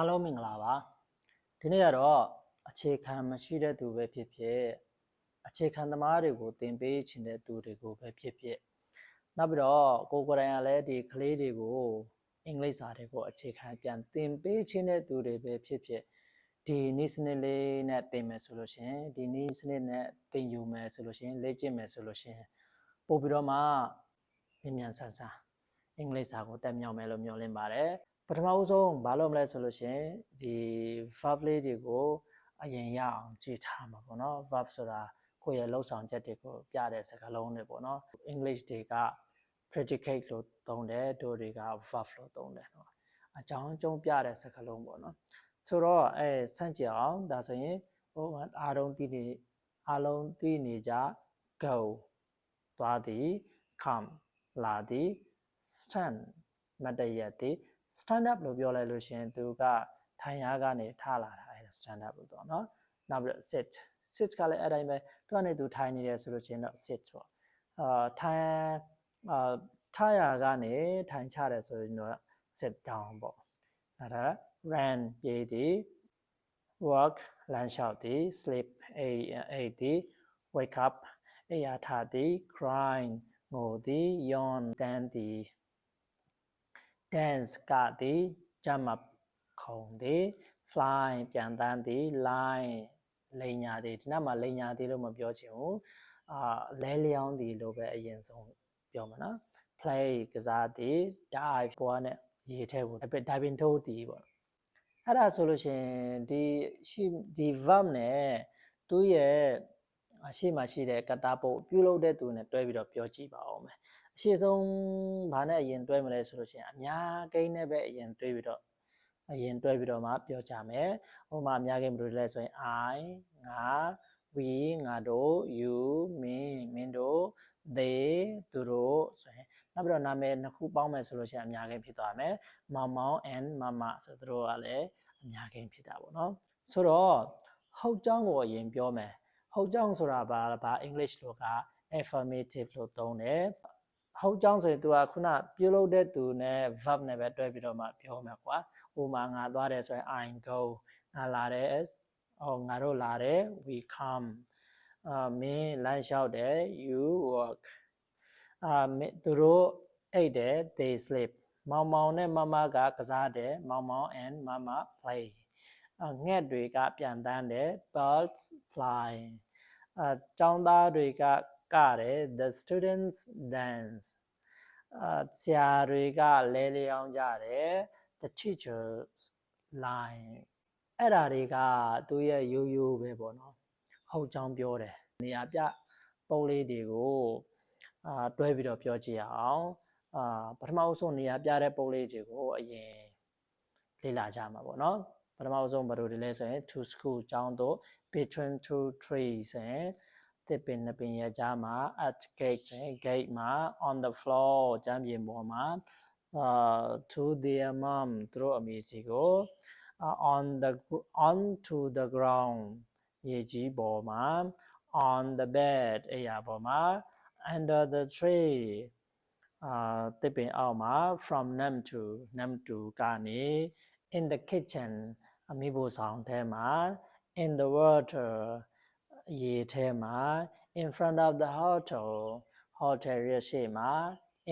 အားလုံးမင်္ဂလာပါဒီနေ့ကတော့အခြေခံမရှိတဲ့သူပဲဖြစ်ဖြစ်အခြေခံသမားတွေကိုသင်ပေးခြင်းတဲ့သူတွေကိုပဲဖြစ်ဖြစ်နောက်ပြီးတော့ကိုကိုယ်တိုင်ကလည်းဒီကလေးတွေကိုအင်္ဂလိပ်စာတွေကိုအခြေခံပြန်သင်ပေးခြင်းတဲ့သူတွေပဲဖြစ်ဖြစ်ဒီနည်းစနစ်လေးနဲ့သင်မယ်ဆိုလို့ရှရင်ဒီနည်းစနစ်နဲ့သင်ယူမယ်ဆိုလို့ရှရင်လေ့ကျင့်မယ်ဆိုလို့ရှရင်ပို့ပြီးတော့မှမြန်မြန်ဆန်ဆန် အင်္ဂလိပ်စာကိုတက်မြောက်မယ်လို့မျှော်လင့်ပါတယ်ပထမဦးဆုံးဘာလုပ်မလဲဆိုလို့ရှရင်ဒီ verb လေးတွေကိုအရင်ရအောင်ကြည့်ထားမှာပေါ့နော် verb ဆိုတာကိုယ့်ရဲ့လှုပ်ဆောင်ချက်တွေကိုပြတဲ့စကားလုံးတွေပေါ့နော် English တွေက predicate လို့သုံးတယ်တို့တွေက verb လို့သုံးတယ်နော်အကြောင်းအကျုံးပြတဲ့စကားလုံးပေါ့နော်ဆိုတော့အဲဆန့်ကျင်အောင်ဒါဆိုရင်ဟိုအားလုံးသိနေအားလုံးသိနေကြ go သွားသည် come လာသည် stand မတရက်သေး stand up လို့ပြောလိုက်လို့ရှင်သူကထိုင်ရားကနေထလာတာအဲ့ဒါ stand up လို့ပြောနော်နောက်ပြီးတော့ sit sit ကလည်းအဲ့တိုင်းပဲသူကနေသူထိုင်နေတယ်ဆိုလို့ရှင်တော့ sit ပေါ့အာထိုင်အာထရာကနေထိုင်ချတယ်ဆိုရင်တော့ sit down ပေါ့နောက်ဒါ ran ပြေးသည် work လမ်းလျှောက်သည် sleep အိပ်သည် wake up အိယာထသည် crying ငိုသည် yawn တန်းသည် dance ကသည်ကြမ်းမခုံသည် fly ပြန်တန်းသည် line လိန်ညာသည်ဒီနောက်မှာလိန်ညာသည်လို့မပြောချင်ဘူးအာလဲလျောင်းသည်လို့ပဲအရင်ဆုံးပြောမှာနော် play ကစားသည် dive ဘောနဲ့ရေထဲကို diving ထိုးသည်ပေါ့အဲ့ဒါဆိုလို့ရှိရင်ဒီရှိဒီ verb နဲ့သူ့ရဲ့ အရှိမှရှိတဲ့ကတာပုတ်ပြုလုပ်တဲ့သူနဲ့တွဲပြီးတော့ပြောကြည့်ပါဦးမယ်အရှိဆုံးဘာနဲ့အရင်တွဲမလဲဆိုလို့ရှိရင်အများကိန်းနဲ့ပဲအရင်တွဲပြီးတော့အရင်တွဲပြီးတော့မှပြောကြမယ်ဟိုမှာအများကိန်းဘယ်လိုလဲဆိုရင် I ငါ we ငါတို့ you မင်းမင်းတို့ they သူတို့ဆိုရင်နောက်ပြီးတော့နာမည်နှစ်ခုပေါင်းမယ်ဆိုလို့ရှိရင်အများကိန်းဖြစ်သွားမယ်မောင်မောင် and မမဆိုသူတို့ကလည်းအများကိန်းဖြစ်တာပေါ့နော်ဆိုတော့ဟုတ်ကြောင်းကိုအရင်ပြောမယ် ဟုတ်ကြောင်းဆိုတာဘာဘာ English လို့က affirmative လို့သုံးတယ်ဟုတ်ကြောင်းဆိုရင် तू ကခုနပြုလုပ်တဲ့သူနဲ့ verb နဲ့ပဲတွဲပြီးတော့မှပြောမှာကွာဥမာငါသွားတယ်ဆိုရင် I go ငါလာတယ်အော်ငါတို့လာတယ် we come အာမင်းလမ်းလျှောက်တယ် you walk အာသူတို့အိတ်တယ် they sleep မောင်မောင်နဲ့မမကကစားတယ်မောင်မောင် and မမ play ငှက်တွေကပြန်တန်းတယ် birds fly အကျောင်းသားတွေကကတယ် the students dance အဆရာတွေကလဲလျောင်းကြတယ် the teachers line အဲ့ဓာတွေကသူရဲ့ရိုးရိုးပဲပေါ့နော်ဟုတ်ကြောင်းပြောတယ်နေရာပြပုံလေးတွေကိုအာတွဲပြီးတော့ပြောကြည့်အောင်အာပထမအဆုံးနေရာပြတဲ့ပုံလေးတွေကိုအရင်လေ့လာကြမှာပေါ့နော် ပထမအဆုံးဘာလို့ဒီလဲဆိုရင် to school ကျောင်းတို့ between two trees ဆိုရင်တစ်ပင်နှစ်ပင်ရဲ့ကြားမှာ at gate ဆိုရင် gate မှာ on the floor ကျမ်းပြင်ပေါ်မှာ uh to their mom သူတို့အမေစီကို uh, on the on to the ground ရေကြီးပေါ်မှာ on the bed အိယာပေါ်မှာ under the tree အာတစ်ပင်အောက်မှာ from num to num to ကနေ in the kitchen အမိဖို့ဆောင်ထဲမှာ in the water ရေထဲမှာ in front of the hotel hotel ရဲ့ရှေ့မှာ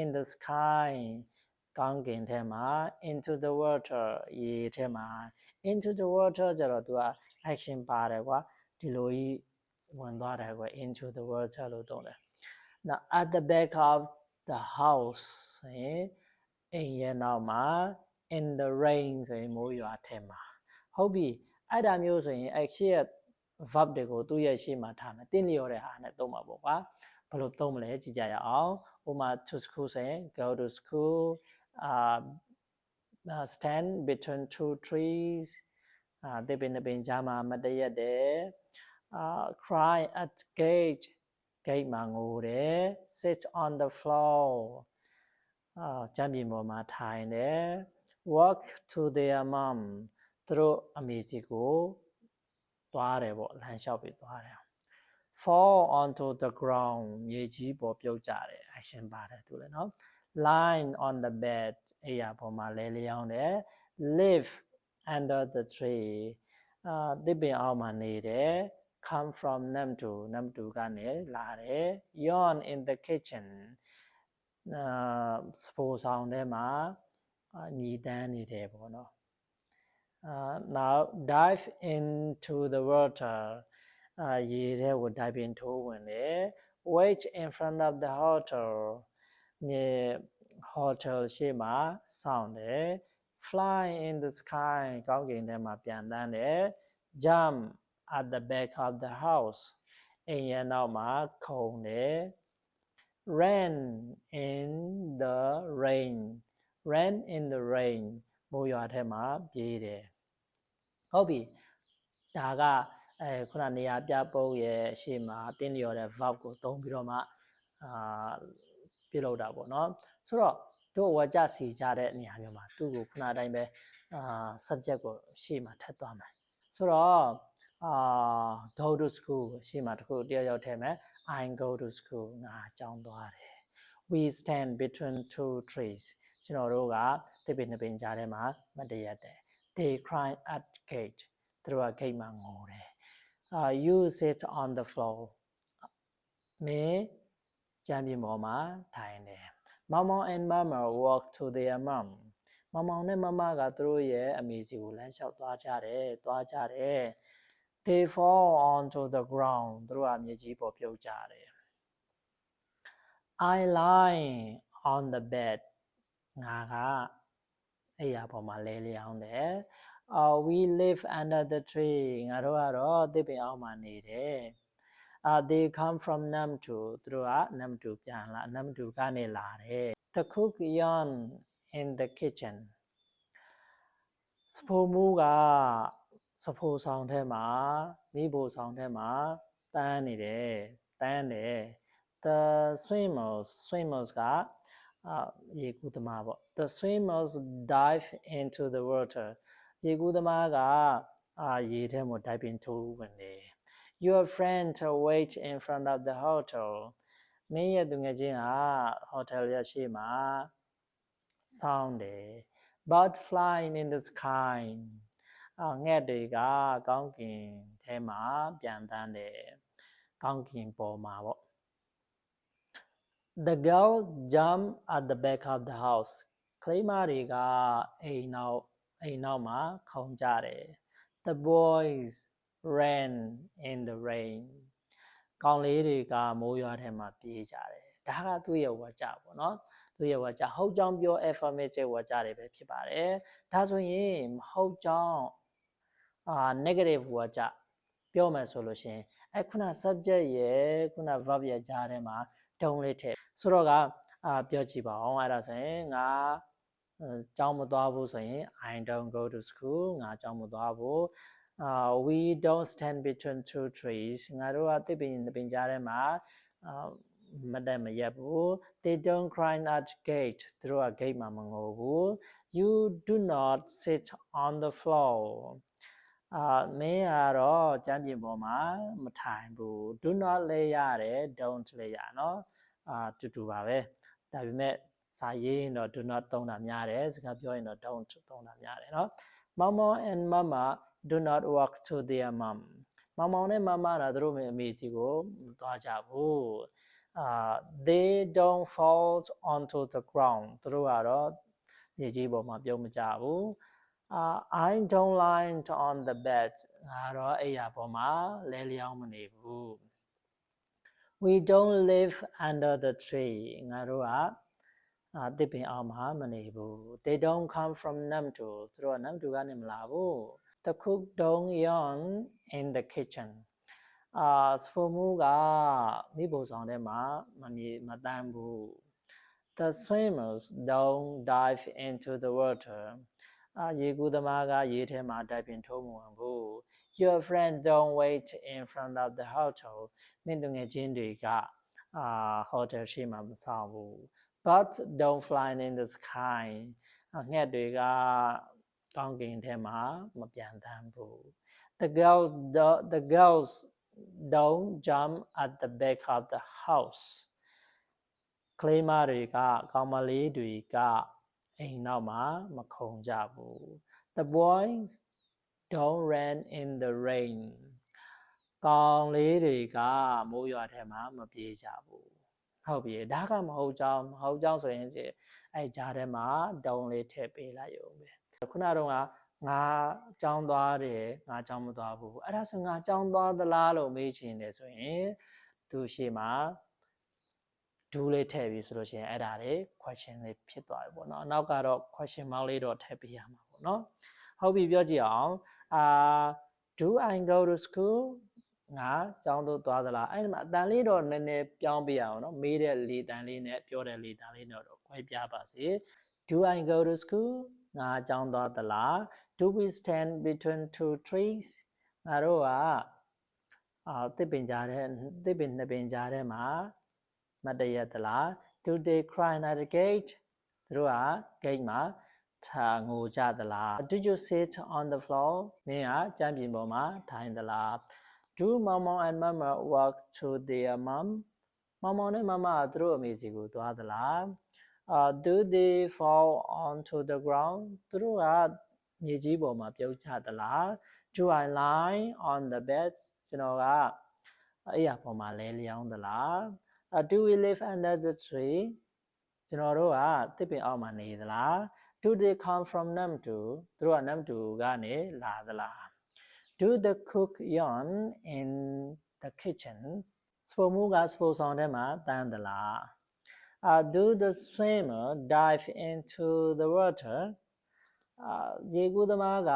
in the sky ကောင်းကင်ထဲမှာ into the water ရေထဲမှာ into the water ကျတော့သူက action ပါတယ်ကွာဒီလိုကြီးဝင်သွားတယ်ကွာ into the water လို့သုံးတယ် now at the back of the house ဆိုရင်အိမ်ရဲ့နောက်မှာ in the rain ဆိုရင်မိုးရွာထဲမှာ ဟုတ်ပြီအဲ့ဒါမျိုးဆိုရင်အဲ့ရှေ့ရဲ့ verb တွေကိုသူ့ရဲ့ရှေ့မှာထားမယ်တင်းလျော်တဲ့ဟာနဲ့သုံးမှာပေါ့ကွာဘယ်လိုသုံးမလဲကြည့်ကြရအောင်ဥပမာ to school ဆိုရင် go to school uh, uh stand between two trees အာတေပင်ပင်ကြားမှာမတရက်တယ်အာ cry at gate gate မှာငိုတယ် sit on the floor အာကျမ်းပြင်ပေါ်မှာထိုင်တယ် walk to their mom သူတို့အမေစီကိုသွားတယ်ပေါ့လမ်းလျှောက်ပြီးသွားတယ် fall onto the ground မြေကြီးပေါ်ပြုတ်ကြတယ် action ပါတယ်သူလည်းနော် lying on the bed အိယာပေါ်မှာလဲလျောင်းတယ် live under the tree အာသစ်ပင်အောက်မှာနေတယ် come from namdu namdu ကနေလာတယ် yawn in the kitchen အာစပိုဆောင်ထဲမှာညီတန်းနေတယ်ပေါ့နော် uh, now dive into the water အာရေထဲကို dive in ထိုးဝင်တယ် wait in front of the hotel မြေ hotel ရှေ့မှာစောင့်တယ် fly in the sky ကောင်းကင်ထဲမှာပြန်တန်းတယ် jump at the back of the house အိမ်ရနောက်မှာခုန်တယ် ran in the rain ran in the rain မိုးရွာထဲမှာပြေးတယ် ဟုတ်ပြီဒါကအဲခုနနေရာပြပုံးရဲ့အရှိမတင်းလျော်တဲ့ verb ကိုသုံးပြီးတော့မှအာပြုလုပ်တာပေါ့နော်ဆိုတော့တို့ဝါကြစီကြတဲ့နေရာမျိုးမှာသူ့ကိုခုနအတိုင်းပဲအာ subject ကိုရှေ့မှာထပ်သွားမယ်ဆိုတော့အာ go to school ကိုရှေ့မှာတစ်ခုတယောက်ယောက်ထည့်မယ် I go to school ငါကျောင်းသွားတယ် we stand between two trees ကျွန်တော်တို့ကတစ်ပင်နှစ်ပင်ကြားထဲမှာမတရက်တယ် they cry at gate သူတို့က gate မှာငိုတယ် uh you sit on the floor မင်းကြမ်းပြင်ပေါ်မှာထိုင်တယ် Mama and Mama walk to their mom မမောင်နဲ့မမကသူတို့ရဲ့အမေစီကိုလမ်းလျှောက်သွားကြတယ်သွားကြတယ် they fall onto the ground သူတို့ကမြေကြီးပေါ်ပြုတ်ကြတယ် I lie on the bed ငါက အဲ့ရပေါ်မှာလဲလျောင်းတယ် uh we live under the tree ငါတို့ကတော့တစ်ပင်အောက်မှာနေတယ် uh they come from nam to သူတို့က nam to ပြန်လာ nam to ကနေလာတယ် the cook yawn in the kitchen စဖိုမူကစဖိုဆောင်ထဲမှာမိဖို့ဆောင်ထဲမှာတန်းနေတယ်တန်းတယ် the swimmers swimmers က အာရေကူးသမားပေါ့ the swimmers dive into the water ရေကူးသမားကအာရေထဲမှာ dive into ဝင်တယ် your friend wait in front of the hotel မင်းရဲ့သူငယ်ချင်းဟာ hotel ရရှိမှာစောင်းတယ် bird flying in the sky အာငှက်တွေကကောင်းကင်ထဲမှာပြန်တန်းတယ်ကောင်းကင်ပေါ်မှာပေါ့ the girl jump at the back of the house ကလေးမတွေကအိမ်နောက်အိမ်နောက်မှာခုန်ကြတယ် the boys ran in the rain ကောင်လေးတွေကမိုးရွာထဲမှာပြေးကြတယ်ဒါကသူ့ရဲ့ဝါကြပေါ့နော်သူ့ရဲ့ဝါကြဟုတ်ကြောင်းပြော affirmative ဝါကြတွေပဲဖြစ်ပါတယ်ဒါဆိုရင်မဟုတ်ကြောင်းအာ negative ဝါကြပြောမယ်ဆိုလို့ရှင်အဲ့ခုန subject ရဲ့ခုန verb ရဲ့ကြားထဲမှာ တုံးလေးထည့်ဆိုတော့ကအာပြောကြည့်ပါအောင်အဲ့ဒါဆိုရင်ငါကျောင်းမသွားဘူးဆိုရင် I don't go to school ငါကျောင်းမသွားဘူး uh we don't stand between two trees ငါတို့ကတစ်ပင်တစ်ပင်ကြားထဲမှာအာမတက်မရက်ဘူး they don't cry at gate သူတို့က gate မှာမငိုဘူး you do not sit on the floor အာမင်းကတော့ကျမ်းပြင်ပေါ်မှာမထိုင်ဘူး do not လဲရတယ် don't လဲရနော်အာတူတူပါပဲဒါပေမဲ့စာရေးရင်တော့ do not သုံးတာများတယ်စကားပြောရင်တော့ don't သုံးတာများတယ်နော် mama and mama do not walk to their mom မမောင်နဲ့မမတာတို့အမေစီကိုမသွားကြဘူးအာ they don't fall onto the ground တို့ကတော့မြေကြီးပေါ်မှာပြုံးမကြဘူး uh, I don't lie on the bed ငါတော့အိယာပေါ်မှာလဲလျောင်းမနေဘူး we don't live under the tree ငါတို့ကအာတစ်ပင်အောင်မှာမနေဘူး they don't come from namto သူတို့က namto ကနေမလာဘူး the cook don't yawn in the kitchen အာစဖိုမူကမိဖို့ဆောင်ထဲမှာမမြေမတန်းဘူး the swimmers don't dive into the water အာရေကူးသမားကရေထဲမှာတိုက်ပင်ထိုးမဝင်ဘူး your friend don't wait in front of the hotel မင်းတို့ငယ်ချင်းတွေကအာ hotel ရှိမှမဆောင်ဘူး but don't fly in the sky ငှက်တွေကကောင်းကင်ထဲမှာမပြန်တမ်းဘူး the girl the, the girls don't jump at the back of the house ကလေးမတွေက ကောင်မလေးတွေက အိမ်နောက်မှာမခုံကြဘူး the boys don't run in the rain ကောင်လေးတွေကမိုးရွာထဲမှာမပြေးကြဘူးဟုတ်ပြီဒါကမဟုတ်ကြောင်းမဟုတ်ကြောင်းဆိုရင်ဒီအဲ့ကြားထဲမှာဒုံလေးထည့်ပေးလိုက်ရုံပဲခုနကတော့ငါကြောင်းသွားတယ်ငါကြောင်းမသွားဘူးအဲ့ဒါဆိုငါကြောင်းသွားသလားလို့မေးချင်တယ်ဆိုရင်သူရှိမှာ ဒူးလေးထည့်ပြီးဆိုလို့ရှိရင်အဲ့ဒါလေး question လေးဖြစ်သွားပြီပေါ့နော်အနောက်ကတော့ question mark လေးတော့ထည့်ပေးရမှာပေါ့နော်ဟုတ်ပြီပြောကြည့်အောင်အာ do i go to school ငါကျောင်းတို့သွားသလားအဲ့ဒီမှာအတန်လေးတော့နည်းနည်းပြောင်းပြရအောင်နော်မေးတဲ့လေတန်လေးနဲ့ပြောတဲ့လေတန်လေးနဲ့တော့ခွဲပြပါစေ do i go to school ငါကျောင်းသွားသလား do we stand between two trees ငါတို့ကအာတစ်ပင်ကြားတဲ့တစ်ပင်နှစ်ပင်ကြားထဲမှာ မတ်တရက်သလား do they cry at the gate သူတို့က gate မှာထာငိုကြသလား do you sit on the floor မင်းကကြမ်းပြင်ပေါ်မှာထိုင်သလား do mama and mama walk to their mom မမောင်နဲ့မမကသူတို့အမေစီကိုသွားသလား uh do they fall onto the ground သူတို့ကမြေကြီးပေါ်မှာပြုတ်ချသလား do i lie on the bed ကျွန်တော်ကအဲ့ရပေါ်မှာလဲလျောင်းသလား uh, do we live under the tree ကျွန်တော်တို့ကတစ်ပင်အောက်မှာနေသလား do they come from Namtu သူတို့က Namtu ကနေလာသလား do the cook yawn in the kitchen စပုံမှုကစပုံဆောင်ထဲမှာတန်းသလား uh, do the swimmer dive into the water အာရေကူးသမားက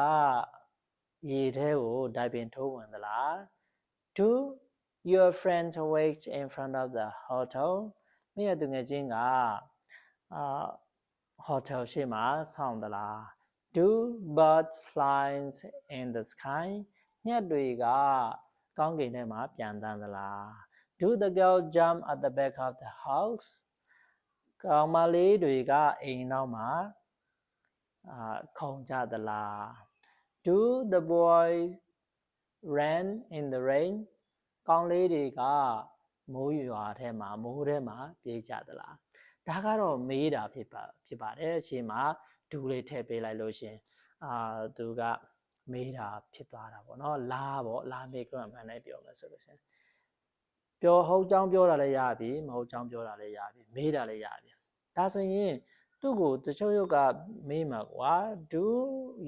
ရေထဲကို diving ထိုးဝင်သလား do your friends wait in front of the hotel မင်းရဲ့သူငယ်ချင်းကအာ hotel ရှိမှစောင့်သလား do birds flies in the sky ညက်တွေကကောင်းကင်ထဲမှာပြန်တန်းသလား do the girl jump at the back of the house ကောင်မလေးတွေကအိမ်နောက်မှာအာခုံကြသလား do the boys ran in the rain ကောင်းလေးတွေကမိုးရွာထဲမှာမိုးထဲမှာပြေးကြသလားဒါကတော့မေးတာဖြစ်ပါဖြစ်ပါတယ်အချိန်မှာဒူလေးထည့်ပေးလိုက်လို့ရှင်အာသူကမေးတာဖြစ်သွားတာပေါ့နော်လာပေါ့လာမေးကမှန်တယ်ပြောမယ်ဆိုလို့ရှင်ပြောဟုတ်ကြောင်းပြောတာလည်းရပြီမဟုတ်ကြောင်းပြောတာလည်းရပြီမေးတာလည်းရပြီဒါဆိုရင်သူ့ကိုတချို့ရုပ်ကမေးမှာကွာ do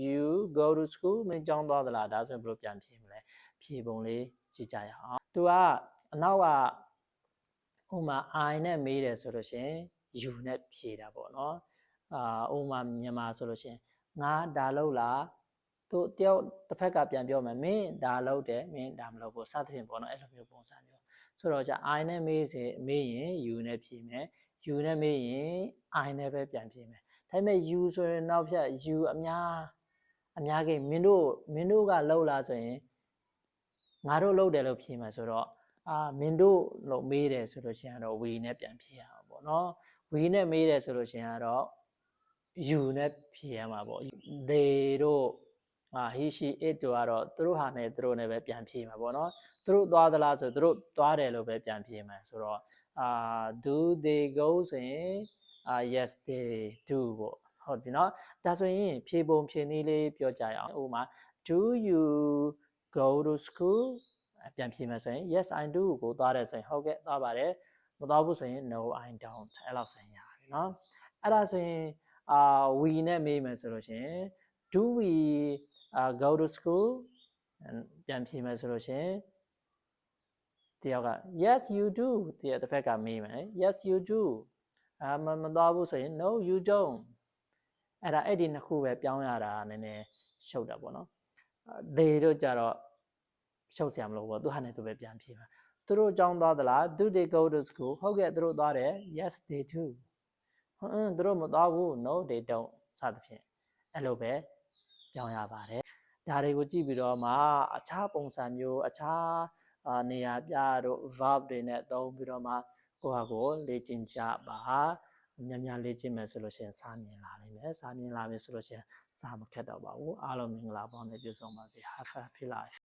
you go to school မင်းကျောင်းသွားသလားဒါဆိုရင်ဘယ်လိုပြန်ဖြေမလဲဖြေပုံလေးကြည့်ကြရအောင် သူကအနောက်ကဥမာ i နဲ့မေးတယ်ဆိုလို့ရှင် you နဲ့ဖြေတာပေါ့နော်အာဥမာမြန်မာဆိုလို့ရှင်ငါဒါလောက်လားသူတယောက်တစ်ဖက်ကပြန်ပြောမယ်မင်းဒါလောက်တယ်မင်းဒါမလောက်ဘူးစသဖြင့်ပေါ့နော်အဲ့လိုမျိုးပုံစံမျိုးဆိုတော့じゃ i နဲ့မေးစေမေးရင် you နဲ့ဖြေမယ် you နဲ့မေးရင် i နဲ့ပဲပြန်ဖြေမယ်ဒါပေမဲ့ you ဆိုရင်နောက်ဖြတ် you အများအများကြီးမင်းတို့မင်းတို့ကလောက်လားဆိုရင် ငါတို့လောက်တယ်လို့ဖြေမှာဆိုတော့အာမင်းတို့လို့မေးတယ်ဆိုလို့ရှိရင်တော့ we နဲ့ပြန်ဖြေရအောင်ပေါ့နော် we နဲ့မေးတယ်ဆိုလို့ရှိရင်ကတော့ you နဲ့ဖြေရမှာပေါ့ they တို့အာ he she it တို့ကတော့သူတို့ဟာနဲ့သူတို့နဲ့ပဲပြန်ဖြေမှာပေါ့နော်သူတို့သွားသလားဆိုသူတို့သွားတယ်လို့ပဲပြန်ဖြေမှာဆိုတော့အာ do they go ဆိုရင်အာ yes they do ပေါ့ဟုတ်ပြီနော်ဒါဆိုရင်ဖြေပုံဖြေနည်းလေးပြောကြရအောင်ဥပမာ do you go to school ပြန်ဖြေမယ်ဆိုရင် yes i do ကိုသွားတယ်ဆိုရင်ဟုတ်ကဲ့သွားပါတယ်မသွားဘူးဆိုရင် no i don't အဲ့လောက်ဆိုရင်ရပြီเนาะအဲ့ဒါဆိုရင်အာ we နဲ့မေးမယ်ဆိုလို့ရှိရင် do we uh, go to school ပြန်ဖြေမယ်ဆိုလို့ရှိရင်တယောက်က yes you do တယောက်တစ်ဖက်ကမေးမယ် yes you do အာမမသွားဘူးဆိုရင် no you don't အဲ့ဒါအဲ့ဒီနှစ်ခုပဲပြောင်းရတာနည်းနည်းရှုပ်တာပေါ့နော် they တို့ကြတော့ရှုပ်စရာမလိုဘူးသူဟာနဲ့သူပဲပြန်ဖြေမှာသူတို့ကြောင်းသွားသလား do they go to school ဟုတ်ကဲ့သူတို့သွားတယ် yes they do ဟွန်းသူတို့မသွားဘူး no they don't စသဖြင့်အဲ့လိုပဲပြောင်းရပါတယ်ဒါတွေကိုကြည့်ပြီးတော့မှအခြားပုံစံမျိုးအခြားအာနေရာပြတို့ verb တွေနဲ့သုံးပြီးတော့မှကိုယ့်ဟာကိုယ်လေ့ကျင့်ကြပါများများလေ့ကျင့်မယ်ဆိုလို့ရှိရင်စာမြင်လာနိုင်မယ်စာမြင်လာမယ်ဆိုလို့ရှိရင် စာမခက်တော့ပါဘူးအားလုံးမင်္ဂလာပေါင်းနဲ့ပြည့်စုံပါစေ have a happy life